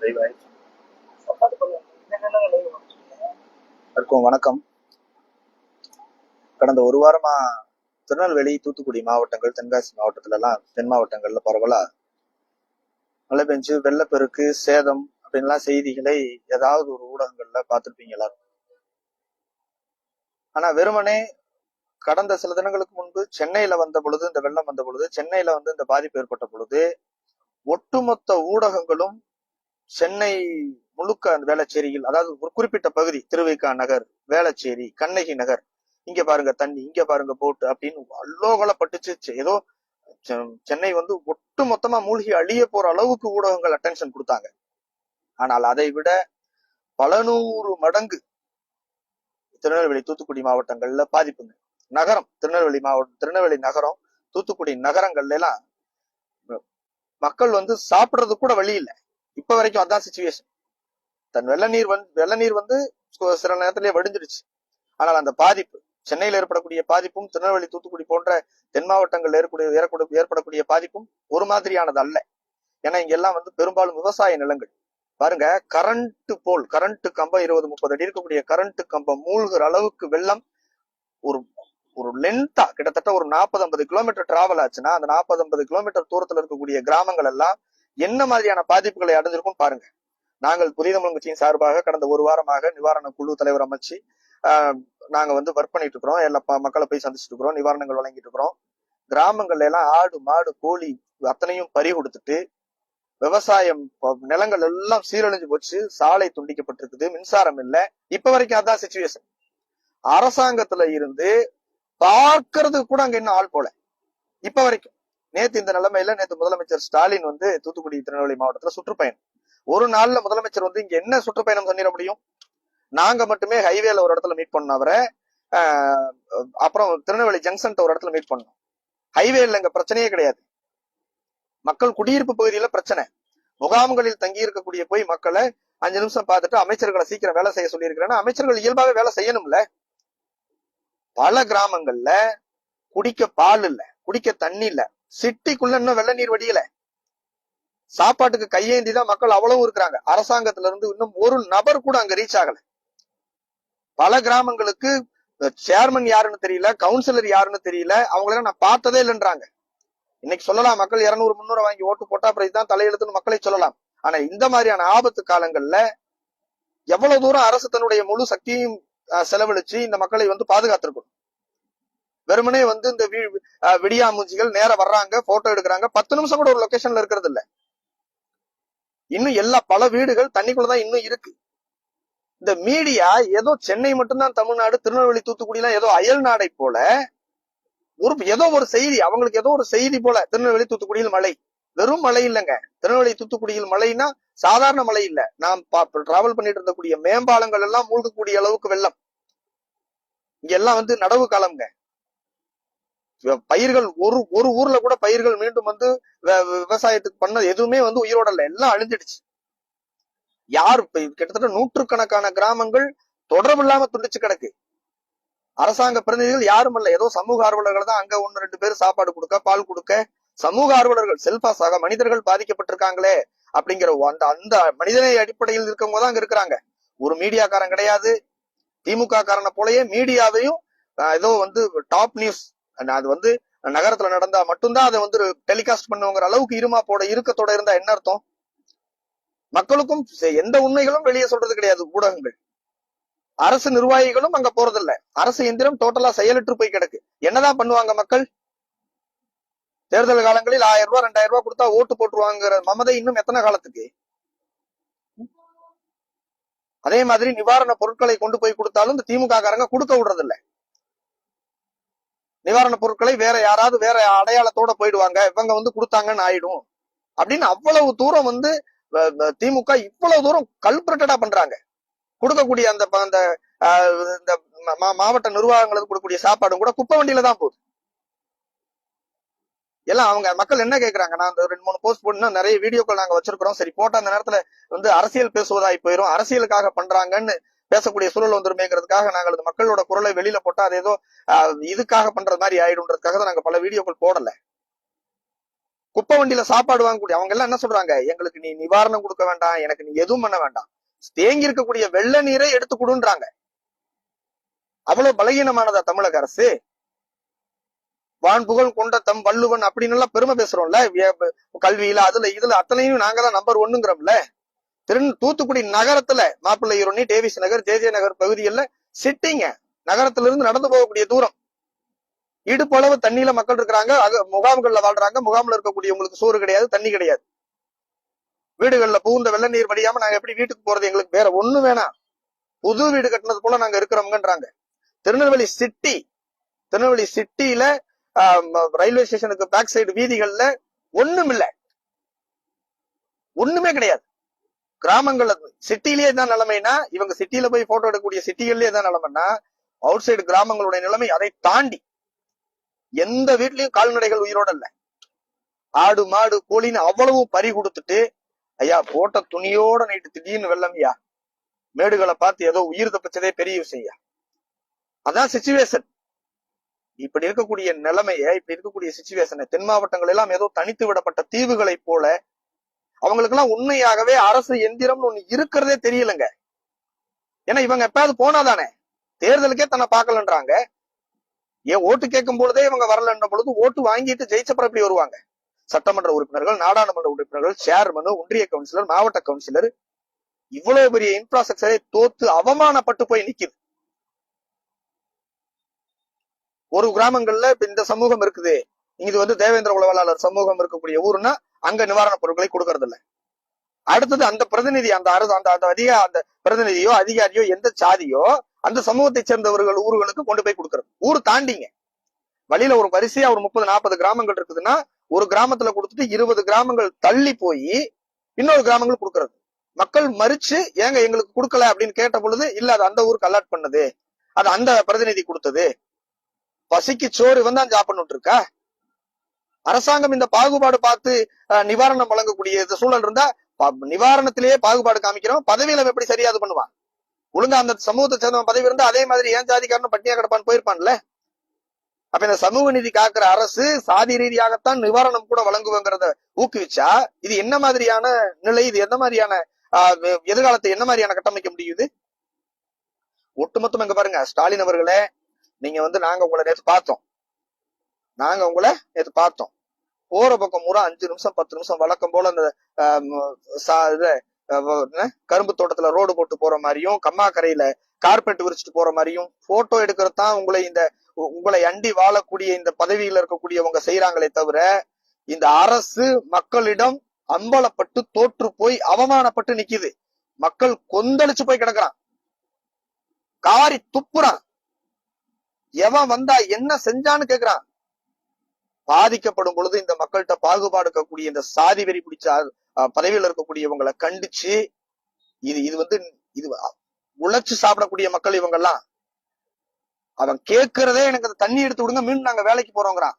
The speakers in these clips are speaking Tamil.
எல்லாருக்கும் வணக்கம். கடந்த ஒரு வாரமா திருநெல்வேலி தூத்துக்குடி மாவட்டங்கள் தென்காசி மாவட்டத்துல எல்லாம் தென் மாவட்டங்கள்ல பரவலா மழை பெஞ்சு வெள்ளப்பெருக்கு சேதம் அப்படின்லாம் செய்திகளை ஏதாவது ஒரு ஊடகங்கள்ல பார்த்திருப்பீங்க எல்லாரும். ஆனா வெறுமனே கடந்த சில தினங்களுக்கு முன்பு சென்னையில வந்த பொழுது இந்த வெள்ளம் வந்த பொழுது சென்னையில வந்து இந்த பாதிப்பு ஏற்பட்ட பொழுது ஒட்டுமொத்த ஊடகங்களும் சென்னை முழுக்க அந்த வேளச்சேரியில் அதாவது ஒரு குறிப்பிட்ட பகுதி திருவைக்கா நகர் வேளச்சேரி கண்ணகி நகர் இங்க பாருங்க தண்ணி இங்க பாருங்க போட்டு அப்படின்னு அல்லோகலப்பட்டுச்சு. பட்டுச்சு ஏதோ சென்னை வந்து ஒட்டு மொத்தமா மூழ்கி அழிய போற அளவுக்கு ஊடகங்கள் அட்டென்ஷன் கொடுத்தாங்க. ஆனால் அதை விட பல நூறு மடங்கு திருநெல்வேலி தூத்துக்குடி மாவட்டங்கள்ல பாதிப்புங்க. நகரம் திருநெல்வேலி மாவட்டம் திருநெல்வேலி நகரம் தூத்துக்குடி நகரங்கள்ல எல்லாம் மக்கள் வந்து சாப்பிடுறது கூட வழி இல்லை. இப்ப வரைக்கும் அதான் சுச்சுவேஷன் தன் வெள்ள நீர் வந்து வெள்ள நீர் வந்து சில நேரத்திலேயே வடிஞ்சிடுச்சு. ஆனால் அந்த பாதிப்பு சென்னையில் ஏற்படக்கூடிய பாதிப்பும் திருநெல்வேலி தூத்துக்குடி போன்ற தென் மாவட்டங்கள் ஏற்படக்கூடிய ஏற்பட- ஏற்படக்கூடிய பாதிப்பும் ஒரு மாதிரியானது அல்ல. ஏன்னா இங்கெல்லாம் வந்து பெரும்பாலும் விவசாய நிலங்கள். பாருங்க கரண்ட் போல் கரண்ட் கம்பம் இருபது முப்பது அடி இருக்கக்கூடிய கரண்ட் கம்பம் மூழ்கிற அளவுக்கு வெள்ளம் ஒரு ஒரு லென்த்தா கிட்டத்தட்ட ஒரு நாற்பது ஐம்பது கிலோமீட்டர் டிராவல் ஆச்சுன்னா அந்த நாற்பது ஐம்பது கிலோமீட்டர் தூரத்துல இருக்கக்கூடிய கிராமங்கள் எல்லாம் என்ன மாதிரியான பாதிப்புகளை அடைஞ்சிருக்கும் பாருங்க. நாங்கள் புதிய தமிழ் கட்சியின் சார்பாக கடந்த ஒரு வாரமாக நிவாரண குழு தலைவர் அமைச்சு ஆஹ், நாங்க வந்து ஒர்க் பண்ணிட்டு இருக்கிறோம். எல்லா மக்களை போய் சந்திச்சுட்டு இருக்கிறோம். நிவாரணங்கள் வழங்கிட்டு இருக்கிறோம். கிராமங்கள்ல எல்லாம் ஆடு மாடு கோழி அத்தனையும் பறி கொடுத்துட்டு விவசாயம் நிலங்கள் எல்லாம் சீரழிஞ்சு போச்சு. சாலை துண்டிக்கப்பட்டிருக்குது. மின்சாரம் இல்லை. இப்ப வரைக்கும் அதான் சுச்சுவேஷன் அரசாங்கத்துல இருந்து பார்க்கறதுக்கு கூட அங்க இன்னும் ஆள் போல. இப்ப வரைக்கும். நேத்து இந்த நிலைமையில நேத்து முதலமைச்சர் ஸ்டாலின் வந்து தூத்துக்குடி திருநெல்வேலி மாவட்டத்துல சுற்றுப்பயணம். ஒரு நாள்ல முதலமைச்சர் வந்து இங்க என்ன சுற்றுப்பயணம் சொல்லிட முடியும்? நாங்க மட்டுமே ஹைவேல ஒரு இடத்துல மீட் பண்ணோம் அவரை. ஆஹ் அப்புறம் திருநெல்வேலி ஜங்ஷன் ஒரு இடத்துல மீட் பண்ணோம். ஹைவேல இங்க பிரச்சனையே கிடையாது. மக்கள் குடியிருப்பு பகுதியில பிரச்சனை. முகாம்களில் தங்கி இருக்கக்கூடிய போய் மக்களை அஞ்சு நிமிஷம் பார்த்துட்டு அமைச்சர்களை சீக்கிரம் வேலை செய்ய சொல்லியிருக்கிறேன்னா அமைச்சர்கள் இயல்பாவே வேலை செய்யணும்ல. பல கிராமங்கள்ல குடிக்க பால் இல்ல குடிக்க தண்ணி இல்ல. சிட்டிக்குள்ள இன்னும் வெள்ள நீர் வடியல. சாப்பாட்டுக்கு கையேந்தி தான் மக்கள் அவ்வளவு இருக்கிறாங்க. அரசாங்கத்துல இருந்து இன்னும் ஒரு நபர் கூட அங்க ரீச் ஆகல. பல கிராமங்களுக்கு சேர்மன் யாருன்னு தெரியல கவுன்சிலர் யாருன்னு தெரியல. அவங்கள நான் பார்த்ததே இல்லைன்றாங்க. இன்னைக்கு சொல்லலாம் மக்கள் இருநூறு முந்நூறு வாங்கி ஓட்டு போட்டா அப்புறம் இதுதான் தலையெழுத்துன்னு மக்களை சொல்லலாம். ஆனா இந்த மாதிரியான ஆபத்து காலங்கள்ல எவ்வளவு தூரம் அரசு தன்னுடைய முழு சக்தியும் செலவழிச்சு இந்த மக்களை வந்து பாதுகாத்திருக்கணும்? வெறுமனே வந்து இந்த விடியாமூஞ்சிகள் நேரா வர்றாங்க போட்டோ எடுக்கிறாங்க. பத்து நிமிஷம் கூட ஒரு லொகேஷன்ல இருக்கிறது இல்ல. இன்னும் எல்லா பல வீடுகள் தண்ணிக்குள்ளதான் இன்னும் இருக்கு. இந்த மீடியா ஏதோ சென்னை மட்டும்தான் தமிழ்நாடு திருநெல்வேலி தூத்துக்குடி எல்லாம் ஏதோ அயல் நாடை போல ஒரு ஏதோ ஒரு செய்தி அவங்களுக்கு ஏதோ ஒரு செய்தி போல திருநெல்வேலி தூத்துக்குடியில் மழை. வெறும் மழை இல்லைங்க. திருநெல்வேலி தூத்துக்குடியில் மழைனா சாதாரண மழை இல்ல. நாம் டிராவல் பண்ணிட்டு இருந்தக்கூடிய மேம்பாலங்கள் எல்லாம் மூழ்கக்கூடிய அளவுக்கு வெள்ளம். இங்க எல்லாம் வந்து நடவு காலம்ங்க. பயிர்கள் ஒரு ஒரு ஊர்ல கூட பயிர்கள் மீண்டும் வந்து விவசாயத்துக்கு பண்ண எதுவுமே வந்து உயிரோட இல்ல. எல்லாம் அழிஞ்சிடுச்சு. யார் இப்ப கிட்டத்தட்ட நூற்றுக்கணக்கான கிராமங்கள் தொடர்பு இல்லாம துண்டிச்சு கிடக்கு. அரசாங்க பிரதிநிதிகள் யாரும் இல்ல. ஏதோ சமூக ஆர்வலர்கள் தான் அங்க ஒன்னு ரெண்டு பேர் சாப்பாடு கொடுக்க பால் கொடுக்க. சமூக ஆர்வலர்கள் செல்பா சக மனிதர்கள் பாதிக்கப்பட்டிருக்காங்களே அப்படிங்கிற அந்த அந்த மனிதனை அடிப்படையில் இருக்கவங்க தான் அங்க இருக்கிறாங்க. ஒரு மீடியாக்காரன் கிடையாது. திமுக காரனை போலயே மீடியாவையும் ஆஹ், ஏதோ வந்து டாப் நியூஸ் அது வந்து நகரத்துல நடந்தா மட்டும்தான் அதை வந்து டெலிகாஸ்ட் பண்ணுங்கிற அளவுக்கு இருமா போட இருக்கத்தோட இருந்தா என்ன அர்த்தம்? மக்களுக்கும் எந்த உண்மைகளும் வெளியே சொல்றது கிடையாது ஊடகங்கள். அரசு நிர்வாகிகளும் அங்க போறதில்ல. அரசு எந்திரம் டோட்டலா செயலற்று போய் கிடக்கு. என்னதான் பண்ணுவாங்க மக்கள்? தேர்தல் காலங்களில் ஆயிரம் ரூபாய் ரெண்டாயிரம் ரூபாய் கொடுத்தா ஓட்டு போட்டுருவாங்கிற மமதை இன்னும் எத்தனை காலத்துக்கு? அதே மாதிரி நிவாரண பொருட்களை கொண்டு போய் கொடுத்தாலும் இந்த திமுக காரங்க கொடுக்க விடுறதில்லை. நிவாரணப் பொருட்களை வேற யாராவது வேற அடையாளத்தோட போயிடுவாங்க. இவங்க வந்து கொடுத்தாங்கன்னு ஆயிடும். அப்படின்னு அவ்வளவு தூரம் வந்து திமுக இவ்வளவு தூரம் கல்பிரட்டடா பண்றாங்க. கொடுக்கக்கூடிய அந்த அந்த இந்த மா- மாவட்ட நிர்வாகங்களுக்கு கொடுக்கக்கூடிய சாப்பாடும் கூட குப்பை வண்டியில தான் போகுது. எல்லாம் அவங்க மக்கள் என்ன கேட்கறாங்க நான் அந்த ரெண்டு மூணு போஸ்ட் போட்டு நிறைய வீடியோக்கள் நாங்க வச்சிருக்கிறோம். சரி போட்ட அந்த நேரத்துல வந்து அரசியல் பேசுவதாய் போயிரும். அரசியலுக்காக பண்றாங்கன்னு பேசக்கூடிய சூழல் வந்துருமேங்கிறதுக்காக நாங்கள் அந்த மக்களோட குரலை வெளியில போட்டா அது ஏதோ இதுக்காக பண்றது மாதிரி ஆயிடும்ன்றதுக்காக தான் நாங்க பல வீடியோக்கள் போடல. குப்பை வண்டியில சாப்பாடு வாங்கக்கூடிய அவங்க எல்லாம் என்ன சொல்றாங்க? எங்களுக்கு நீ நிவாரணம் கொடுக்க வேண்டாம் எனக்கு நீ எதுவும் பண்ண வேண்டாம். தேங்கி இருக்கக்கூடிய வெள்ள நீரை எடுத்து கொடுன்றாங்க. அவ்வளவு பலகீனமானதா தமிழக அரசு? வான் புகழ் கொண்ட தம் வள்ளுவன் அப்படின்னு எல்லாம் பெருமை பேசுறோம்ல. கல்வியில அதுல இதுல அத்தனையும் நாங்க தான் நம்பர் ஒண்ணுங்கிறோம்ல திரு தூத்துக்குடி நகரத்துல மாப்பிள்ளை ஈரோனி டேவிஸ் நகர் ஜே ஜே நகர் பகுதிகளில் சிட்டிங்க. நகரத்துல இருந்து நடந்து போகக்கூடிய தூரம். இடுப்பளவு தண்ணியில மக்கள் இருக்கிறாங்க. அக- முகாம்கள்ல வாழ்றாங்க. முகாம்ல இருக்கக்கூடியவங்களுக்கு சோறு கிடையாது தண்ணி கிடையாது. வீடுகள்ல புகுந்த வெள்ள நீர் வடியாம நாங்க எப்படி வீட்டுக்கு போறது? எங்களுக்கு வேற ஒண்ணு வேணாம் புது வீடு கட்டினது போல நாங்க இருக்கிறோம்ங்கன்றாங்க. திருநெல்வேலி சிட்டி திருநெல்வேலி சிட்டியில ரயில்வே ஸ்டேஷனுக்கு பேக் சைடு வீதிகள்ல ஒண்ணும் இல்லை ஒண்ணுமே கிடையாது. கிராமங்கள்ல சிட்டிலேயே தான் நிலைமைனா இவங்க சிட்டில போய் போட்டோ எடுக்கக்கூடிய சிட்டிகள்லயே தான் நிலைமைனா அவுட் சைடு கிராமங்களுடைய நிலைமை அதை தாண்டி எந்த வீட்லயும் கால்நடைகள் உயிரோட இல்ல. ஆடு மாடு கோழின்னு அவ்வளவு பறி கொடுத்துட்டு ஐயா போட்ட துணியோட நைட்டு திடீர்னு வெள்ளம்யா? மேடுகளை பார்த்து ஏதோ உயிர் தப்பிச்சதே பெரிய விஷயம்யா? அதான் சிச்சுவேஷன் இப்படி இருக்கக்கூடிய நிலைமைய இப்படி இருக்கக்கூடிய சுச்சுவேஷனை தென் மாவட்டங்கள் எல்லாம் ஏதோ தனித்து விடப்பட்ட தீவுகளைப் போல அவங்களுக்கு எல்லாம் உண்மையாகவே அரசு எந்திரம்னு ஒண்ணு இருக்கிறதே தெரியலங்க. ஏன்னா இவங்க எப்பாவது போனாதானே? தேர்தலுக்கே தன்னை பார்க்கலன்றாங்க. ஏன் ஓட்டு கேட்கும் பொழுதே இவங்க வரலன்ற பொழுது ஓட்டு வாங்கிட்டு ஜெயிச்சப்பறம் எப்படி வருவாங்க? சட்டமன்ற உறுப்பினர்கள் நாடாளுமன்ற உறுப்பினர்கள் சேர்மனு ஒன்றிய கவுன்சிலர் மாவட்ட கவுன்சிலர் இவ்வளவு பெரிய இன்ஃப்ராஸ்ட்ரக்சரை தோத்து அவமானப்பட்டு போய் நிக்குது. ஒரு கிராமங்கள்ல இப்ப இந்த சமூகம் இருக்குது. இது வந்து தேவேந்திர உளவாளர் சமூகம் இருக்கக்கூடிய ஊருன்னா அங்க நிவாரண பொருட்களை கொடுக்கறது இல்ல அடுத்தது அந்த பிரதிநிதி அந்த அரசு அந்த அந்த அதிக அந்த பிரதிநிதியோ அதிகாரியோ எந்த சாதியோ அந்த சமூகத்தை சேர்ந்தவர்கள் ஊர்களுக்கு கொண்டு போய் கொடுக்கறது. ஊர் தாண்டிங்க. வழியில ஒரு வரிசையா ஒரு முப்பது நாற்பது கிராமங்கள் இருக்குதுன்னா ஒரு கிராமத்துல கொடுத்துட்டு இருபது கிராமங்கள் தள்ளி போய் இன்னொரு கிராமங்கள் கொடுக்கறது. மக்கள் மறிச்சு ஏங்க எங்களுக்கு கொடுக்கல? அப்படின்னு கேட்ட பொழுது இல்ல அது அந்த ஊருக்கு அலாட் பண்ணது. அது அந்த பிரதிநிதி கொடுத்தது. பசிக்கு சோறு வந்து தான் சாப்பிடணும் இருக்கா? அரசாங்கம் இந்த பாகுபாடு பார்த்து அஹ், நிவாரணம் வழங்கக்கூடிய சூழல் இருந்தா ப- நிவாரணத்திலேயே பாகுபாடு காமிக்கிறோம். பதவியில எப்படி சரியா இது பண்ணுவான்? ஒழுங்கா அந்த சமூகத்தை சேர்ந்தவன் பதவி இருந்தா அதே மாதிரி ஏன் ஜாதிக்காரனும் பட்டினியா கிடப்பான்னு போயிருப்பான்ல? அப்ப இந்த சமூக நீதி காக்குற அரசு சாதி ரீதியாகத்தான் நிவாரணம் கூட வழங்குவங்கிறத ஊக்குவிச்சா இது என்ன மாதிரியான நிலை இது எந்த மாதிரியான எதிர்காலத்தை என்ன மாதிரியான கட்டமைக்க முடியுது? ஒட்டுமொத்தம் இங்க பாருங்க ஸ்டாலின் அவர்களே நீங்க வந்து நாங்க உங்களை நேற்று பார்த்தோம். நாங்க உங்களை நேற்று பார்த்தோம். போற பக்கம் பூரா அஞ்சு நிமிஷம் பத்து நிமிஷம் வழக்கம் போல அந்த இது, கரும்பு தோட்டத்துல ரோடு போட்டு போற மாதிரியும் கம்மாக்கரையில கார்பெட் விரிச்சிட்டு போற மாதிரியும் போட்டோ எடுக்கிறது தான் உங்களை இந்த உங்களை அண்டி வாழக்கூடிய இந்த பதவியில இருக்கக்கூடியவங்க செய்யறாங்களே தவிர இந்த அரசு மக்களிடம் அம்பலப்பட்டு தோற்று போய் அவமானப்பட்டு நிக்குது. மக்கள் கொந்தளிச்சு போய் கிடக்குறான். காரி துப்புறான். எவன் வந்தா என்ன செஞ்சான்னு கேக்குறான். பாதிக்கப்படும் பொழுது இந்த மக்கள்கிட்ட பாகுபாடு இருக்கக்கூடிய இந்த சாதி வெறி பிடிச்ச பதவியில் இருக்கக்கூடியவங்களை கண்டிச்சு இது இது வந்து இது உழைச்சு சாப்பிடக்கூடிய மக்கள் இவங்கெல்லாம். அவன் கேட்கிறதே எனக்கு அந்த தண்ணி எடுத்து விடுங்க மீண்டும் நாங்க வேலைக்கு போறோங்கிறான்.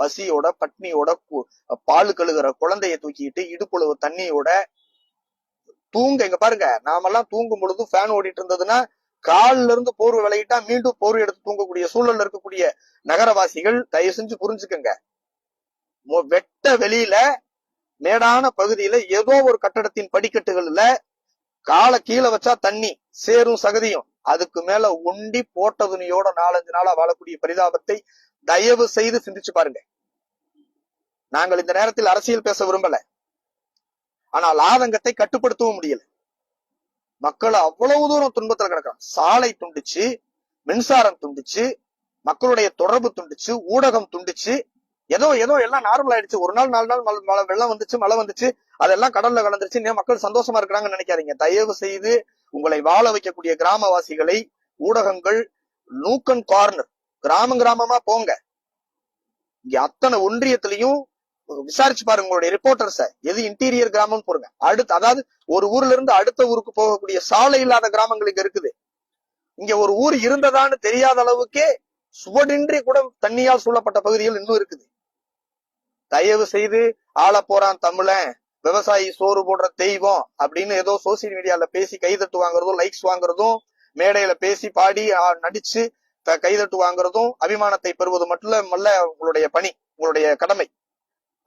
பசியோட பட்னியோட பால் கழுகுற குழந்தைய தூக்கிட்டு இடுப்புளவு தண்ணியோட தூங்க இங்க பாருங்க நாமெல்லாம் தூங்கும் பொழுது ஃபேன் ஓடிட்டு இருந்ததுன்னா கால்ல இருந்து போர்வை விளையிட்டா மீண்டும் போர்வை எடுத்து தூங்கக்கூடிய சூழல்ல இருக்கக்கூடிய நகரவாசிகள் தயவு செஞ்சு புரிஞ்சுக்கங்க. வெட்ட வெளியில மேடான பகுதியில ஏதோ ஒரு கட்டடத்தின் படிக்கட்டுகள்ல காலை கீழே வச்சா தண்ணி சேரும் சகதியும். அதுக்கு மேல உண்டி போட்ட துணியோட நாலஞ்சு நாளா வாழக்கூடிய பரிதாபத்தை தயவு செய்து சிந்திச்சு பாருங்க. நாங்கள் இந்த நேரத்தில் அரசியல் பேச விரும்பல. ஆனால் ஆதங்கத்தை கட்டுப்படுத்தவும் முடியல. மக்கள் அவ்வளவு தூரம் துன்பத்துல கிடக்கிறாங்க. சாலை துண்டிச்சு மின்சாரம் துண்டிச்சு மக்களுடைய தொடர்பு துண்டிச்சு ஊடகம் துண்டிச்சு ஏதோ ஏதோ எல்லாம் நார்மல் ஆயிடுச்சு. ஒரு நாள் நாலு நாள் மழை வெள்ளம் வந்துச்சு மழை வந்துச்சு அதெல்லாம் கடல்ல கலந்துருச்சு. மக்கள் சந்தோஷமா இருக்கிறாங்கன்னு நினைக்காதீங்க. தயவு செய்து உங்களை வாழ வைக்கக்கூடிய கிராமவாசிகளை ஊடகங்கள் நூக்கன் கார்னர் கிராமம் கிராமமா போங்க. இங்க அத்தனை ஒன்றியத்திலையும் விசாரிச்சு பாருங்க உங்களுடைய ரிப்போர்ட்டர்ஸ எது இன்டீரியர் கிராமம் போடுங்க. அடுத்து அதாவது ஒரு ஊர்ல இருந்து அடுத்த ஊருக்கு போகக்கூடிய சாலை இல்லாத கிராமங்கள் இங்க இருக்குது. இங்க ஒரு ஊர் இருந்ததான்னு தெரியாத அளவுக்கே சுவடின்றி கூட தண்ணியால் சூழப்பட்ட பகுதிகள் இன்னும் இருக்குது. தயவு செய்து ஆள போறான் தமிழன். விவசாயி சோறு போடுற தெய்வம் அப்படின்னு ஏதோ சோசியல் மீடியால பேசி கைதட்டு வாங்குறதும் லைக்ஸ் வாங்குறதும் மேடையில பேசி பாடி நடிச்சு த- கைதட்டு வாங்குறதும் அபிமானத்தை பெறுவது மட்டும் மல்ல உங்களுடைய பணி உங்களுடைய கடமை.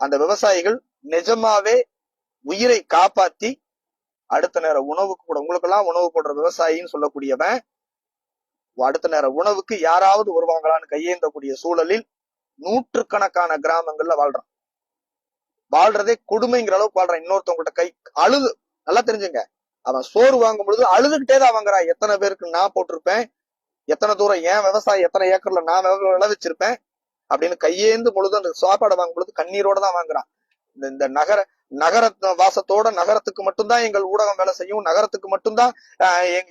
அந்த விவசாயிகள் நிஜமாவே உயிரை காப்பாத்தி அடுத்த நேர உணவுக்கு கூட உங்களுக்கெல்லாம் உணவு போடுற விவசாயின்னு சொல்லக்கூடியவன் அடுத்த நேர உணவுக்கு யாராவது வருவாங்களான்னு கையேந்தக்கூடிய சூழலில் நூற்றுக்கணக்கான கிராமங்கள்ல வாழ்றான். வாழ்றதே கொடுமைங்கிற அளவுக்கு வாழ்றான். இன்னொருத்தவங்கள்ட்ட கை அழுது நல்லா தெரிஞ்சுங்க. அவன் சோறு வாங்கும் பொழுது அழுதுகிட்டே தான் வாங்குறான் எத்தனை பேருக்கு நான் போட்டிருப்பேன் எத்தனை தூரம் ஏன் விவசாயம் எத்தனை ஏக்கர்ல நான் விளைவிச்சிருப்பேன் அப்படின்னு கையேந்து பொழுது அந்த சாப்பாடு வாங்கும் பொழுது கண்ணீரோட தான் வாங்குறான். இந்த- இந்த நகர நகர வாசத்தோட நகரத்துக்கு மட்டும்தான் எங்கள் ஊடகம் வேலை செய்யும். நகரத்துக்கு மட்டும்தான்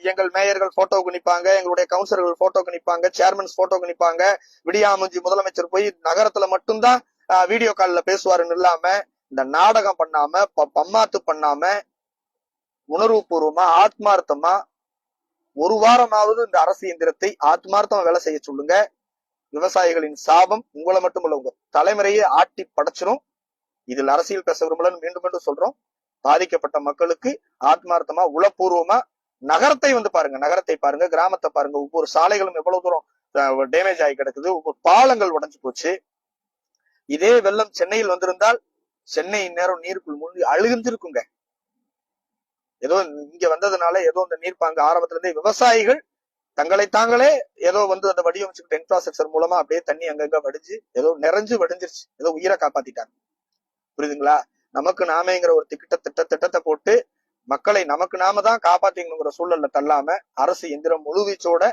எங்கள் மேயர்கள் போட்டோவுக்கு நிற்பாங்க எங்களுடைய கவுன்சிலர்கள் போட்டோக்கு நிற்பாங்க சேர்மன்ஸ் போட்டோக்கு நிற்பாங்க விடியாமஞ்சி முதலமைச்சர் போய் நகரத்துல மட்டும்தான் வீடியோ காலில் பேசுவாருன்னு இல்லாம இந்த நாடகம் பண்ணாம ப- பம்மாத்து பண்ணாம உணர்வுபூர்வமா ஆத்மார்த்தமா ஒரு வாரமாவது இந்த அரசு இயந்திரத்தை ஆத்மார்த்தமா வேலை செய்ய சொல்லுங்க. விவசாயிகளின் சாபம் உங்களை மட்டும் இல்ல உங்க தலைமுறையை ஆட்டி படைச்சிரும். இதில் அரசியல் பேச விரும்பலன்னு மீண்டும் மீண்டும் சொல்றோம். பாதிக்கப்பட்ட மக்களுக்கு ஆத்மார்த்தமா உளப்பூர்வமா நகரத்தை வந்து பாருங்க நகரத்தை பாருங்க கிராமத்தை பாருங்க. ஒவ்வொரு சாலைகளும் எவ்வளவு தூரம் டேமேஜ் ஆகி கிடக்குது. ஒவ்வொரு பாலங்கள் உடைஞ்சு போச்சு. இதே வெள்ளம் சென்னையில் வந்திருந்தால் சென்னை நேரம் நீருக்குள் மூழ்கி அழுகிருந்திருக்குங்க ஏதோ இங்க வந்ததுனால ஏதோ இந்த நீர்ப்பாங்க ஆரம்பத்துல இருந்தே விவசாயிகள் தங்களை தாங்களே ஏதோ வந்து அந்த வடிவமைச்சுக்கிட்ட இன்ஃப்ராஸ்ட்ரக்சர் மூலமா அப்படியே தண்ணி அங்கங்க வடிஞ்சு ஏதோ நிறைஞ்சு வடிஞ்சிருச்சு. ஏதோ உயிரை காப்பாத்திட்டாங்க. புரியுதுங்களா? நமக்கு நாமேங்கிற ஒரு திட்ட திட்ட திட்டத்தை போட்டு மக்களை நமக்கு நாம தான் காப்பாத்திக்கணுங்கிற சூழல்ல தள்ளாம அரசு எந்திரம் முழுவீச்சோட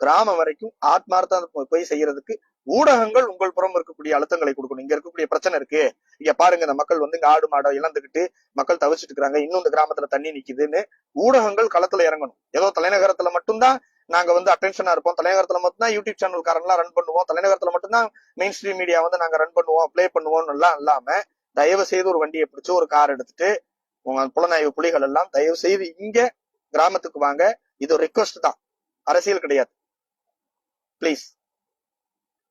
கிராமம் வரைக்கும் ஆத்மார்த்தம் போய் செய்யறதுக்கு ஊடகங்கள் உங்கள் புறம் இருக்கக்கூடிய அழுத்தங்களை கொடுக்கணும். இங்க இருக்கக்கூடிய பிரச்சனை இருக்கு. இங்க பாருங்க இந்த மக்கள் வந்து இங்க ஆடு மாடை இழந்துகிட்டு மக்கள் தவிச்சிட்டு இருக்கிறாங்க. இன்னும் இந்த கிராமத்துல தண்ணி நிக்குதுன்னு ஊடகங்கள் களத்துல இறங்கணும். ஏதோ தலைநகரத்துல மட்டும்தான் நாங்க வந்து அட்டென்ஷனா இருப்போம். தலைநகரத்துல மட்டும்தான் யூடியூப் சேனல்காரன்லாம் ரன் பண்ணுவோம். தலைநகரத்துல மட்டும்தான் மெயின் ஸ்ட்ரீம் மீடியா வந்து நாங்க ரன் பண்ணுவோம் ப்ளே பண்ணுவோம் எல்லாம் இல்லாம தயவு செய்து ஒரு வண்டியை பிடிச்சு ஒரு கார் எடுத்துட்டு உங்க புலனாய்வு புலிகள் எல்லாம் தயவு செய்து இங்க கிராமத்துக்கு வாங்க. இது ஒரு ரிக்வஸ்ட் தான். அரசியல் கிடையாது. ப்ளீஸ்